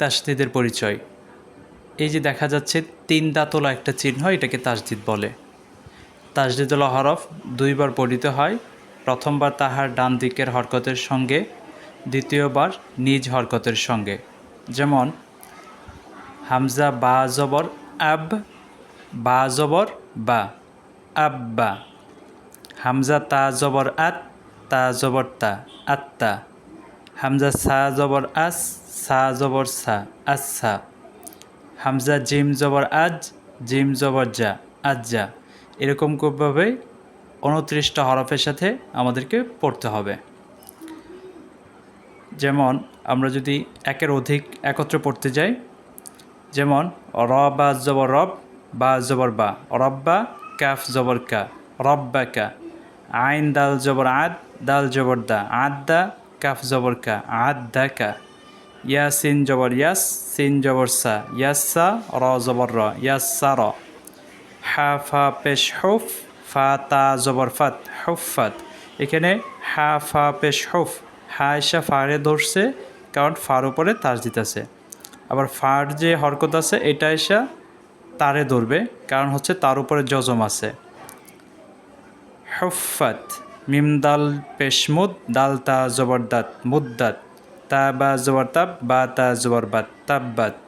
তাসদিদের পরিচয়। এই যে দেখা যাচ্ছে তিন দাঁতলা একটা চিহ্ন এটাকে তাসদিদ বলে। তাসদিদুল হরফ দুইবার পঠিত হয়, প্রথমবার তাহার ডান দিকের হরকতের সঙ্গে, দ্বিতীয়বার নিজ হরকতের সঙ্গে। যেমন, হামজা বা জবর আব, বা জবর বা, আব্বা। হামজা তা জবর আত, তা জবর তা আত্তা। হামজা সা জবর আস সা জবর সা আচ্ছা হামজা জিম জবর আজ, জিম জবর যা আজ্জা এরকমভাবে উনত্রিশটা হরফের সাথে আমাদেরকে পড়তে হবে। যেমন আমরা যদি একের অধিক একত্রে পড়তে যাই, যেমন র বা জবর রব, বা জবর বা রব্বা কাফ জবর কা রব্বা কা। আইন, দাল জবর আদ, দাল জবর দা, আদ দা কাফ জবর কা, আদ দা কা। ইয়া সিন জবর ইয়াস, সিন জবর সা। ইয়াসা র জবর র। ইয়াসা র। হা, ফা, পেশ, হুফ। ফা, তা, জবর, ফাত। হুফাত এখানে হা, ফা, পেশ, হুফ। হা এসা ফারে ধরছে, কারণ ফার উপরে তার দিতেছে আবার ফার যে হরকত আছে, এটা এসা তারে ধরবে, কারণ হচ্ছে তার উপরে জজম আছে। হুফাত মিম দাল পেশমুদ দাল তা জবরদাত মুদ্দাত তা বা জবরতাব বা তা জবরবাত তাব্বাত।